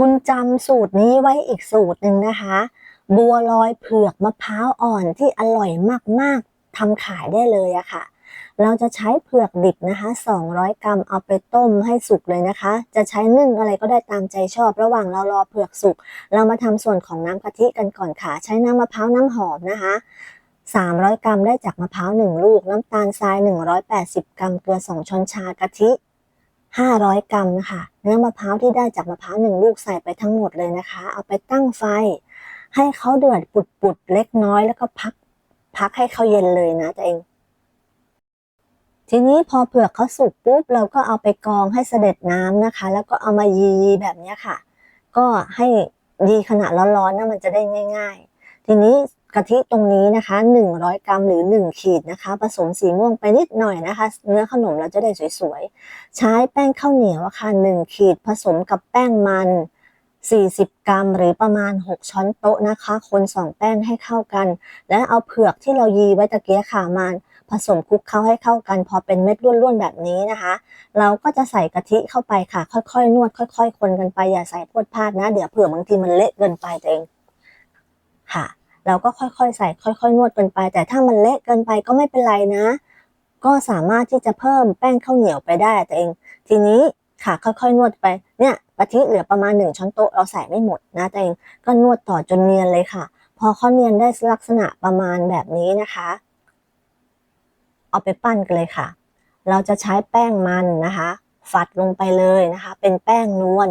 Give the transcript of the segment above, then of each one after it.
คุณจำสูตรนี้ไว้อีกสูตรหนึ่งนะคะ บัวลอยเผือกมะพร้าวอ่อนที่อร่อยมากๆทำขายได้เลยอะค่ะ เราจะใช้เผือกดิบนะคะ 200 กรัมเอาไปต้มให้สุกเลยนะคะ จะใช้นึ่งอะไรก็ได้ตามใจชอบ ระหว่างเรารอเผือกสุก เรามาทำส่วนของน้ำกะทิกันก่อนค่ะ ใช้น้ำมะพร้าวน้ำหอมนะคะ300 กรัมได้จากมะพร้าว 1 ลูก น้ำตาลทราย 180 กรัม เกลือ 2 ช้อนชากะทิ 500 กรัมนะคะเนื้อมะพร้าวที่ได้จากมะพร้าว1ลูกใส่ไปทั้งหมดเลยนะคะ เอาไปตั้งไฟ ให้เขาเดือดปุดๆเล็กน้อยแล้วก็พักพักให้เขาเย็นเลยนะตัวเอง ทีนี้พอเผือกเขาสุกปุ๊บเราก็เอาไปกองให้เสด็จน้ำนะคะ แล้วก็เอามายีแบบนี้ค่ะ ก็ให้ยีขณะร้อนๆนะมันจะได้ง่าย ๆ ทีนี้ กะทิตรงนี้นะคะ 100 กรัมหรือ 1 ขีดนะคะ ผสมสีม่วงไปนิดหน่อยนะคะ เนื้อขนมเราจะได้สวยๆ ใช้แป้งข้าวเหนียวอะค่ะ1ขีดผสมกับแป้งมัน 40 กรัม หรือประมาณ 6 ช้อนโต๊ะนะคะ คนสองแป้งให้เข้ากัน และเอาเผือกที่เรายีไว้ตะเกียค่ะมาผสมคลุกเคล้าให้เข้ากัน พอเป็นเม็ดร่วนๆแบบนี้นะคะ เราก็จะใส่กะทิเข้าไปค่ะ ค่อยๆ นวด ค่อย ๆ คนกันไปอย่าใส่พวดพลาดนะ เดี๋ยวเผื่อบางทีมันเละเกินไปเองค่ะ เราก็ค่อยๆ ใส่ค่อยๆนวดกันไป แต่ถ้ามันเละเกินไปก็ไม่เป็นไรนะ ก็สามารถที่จะเพิ่มแป้งข้าวเหนียวไปได้ตัวเอง ทีนี้ค่ะค่อยๆ นวดไปเนี่ยกะทิเหลือประมาณหนึ่งช้อนโต๊ะเราใส่ไม่หมดนะตัวเองก็นวดต่อจนเนียนเลยค่ะ พอเขาเนียนได้ลักษณะประมาณแบบนี้นะคะ เอาไปปั้นกันเลยค่ะ เราจะใช้แป้งมันนะคะ ฝัดลงไปเลยนะคะ เป็นแป้งนวล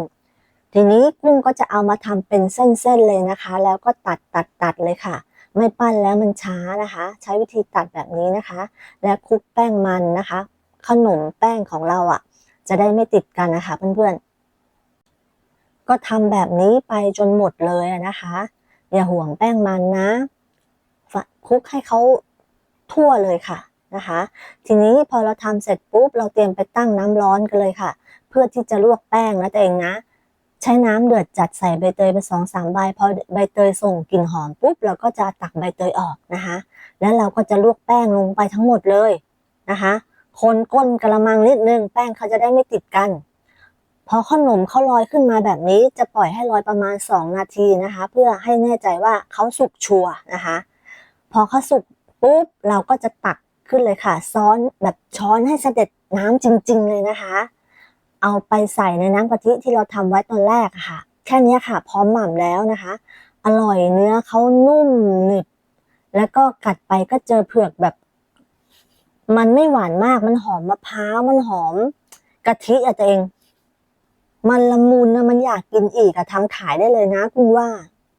ทีนี้กุ้งก็จะเอามาทำเป็นเส้นๆเลยนะคะ แล้วก็ตัดตัดตัดเลยค่ะ ไม่ปั้นแล้วมันช้านะคะ ใช้วิธีตัดแบบนี้นะคะ และคลุกแป้งมันนะคะ ขนมแป้งของเราอะ จะได้ไม่ติดกันนะคะเพื่อนๆก็ทำแบบนี้ไปจนหมดเลยนะคะ อย่าห่วงแป้งมันนะคลุกให้เขาทั่วเลยค่ะนะคะ ทีนี้พอเราทำเสร็จปุ๊บเราเตรียมไปตั้งน้ำร้อนกันเลยค่ะ เพื่อที่จะลวกแป้งนะตัวเองนะ ช้น้ำเดือดจัดใส่ใบเตยไปสองสามใบพอใบเตยส่งกลิ่นหอมปุ๊บเราก็จะตักใบเตยออกนะคะ แล้วเราก็จะลวกแป้งลงไปทั้งหมดเลยนะคะ คนก้นกระมังนิดนึงแป้งเขาจะได้ไม่ติดกันพอขนมเขาลอยขึ้นมาแบบนี้จะปล่อยให้ลอยประมาณ 2 นาทีนะคะ เพื่อให้แน่ใจว่าเขาสุกชัวร์นะคะ พอเขาสุกปุ๊บเราก็จะตักขึ้นเลยค่ะ ซ้อนแบบช้อนให้เสด็จน้ำจริง ๆ เลยนะคะ เอาไปใส่ในน้ำกะทิที่เราทำไว้ตอนแรกค่ะ แค่นี้ค่ะพร้อมหม่ำแล้วนะคะ อร่อยเนื้อเขานุ่มหนึบแล้วก็กัดไปก็เจอเผือกแบบ มันไม่หวานมากมันหอมมะพร้าวมันหอมกะทิอะตัวเอง มันละมุนนะมันอยากกินอีกอะทำขายได้เลยนะคุณว่า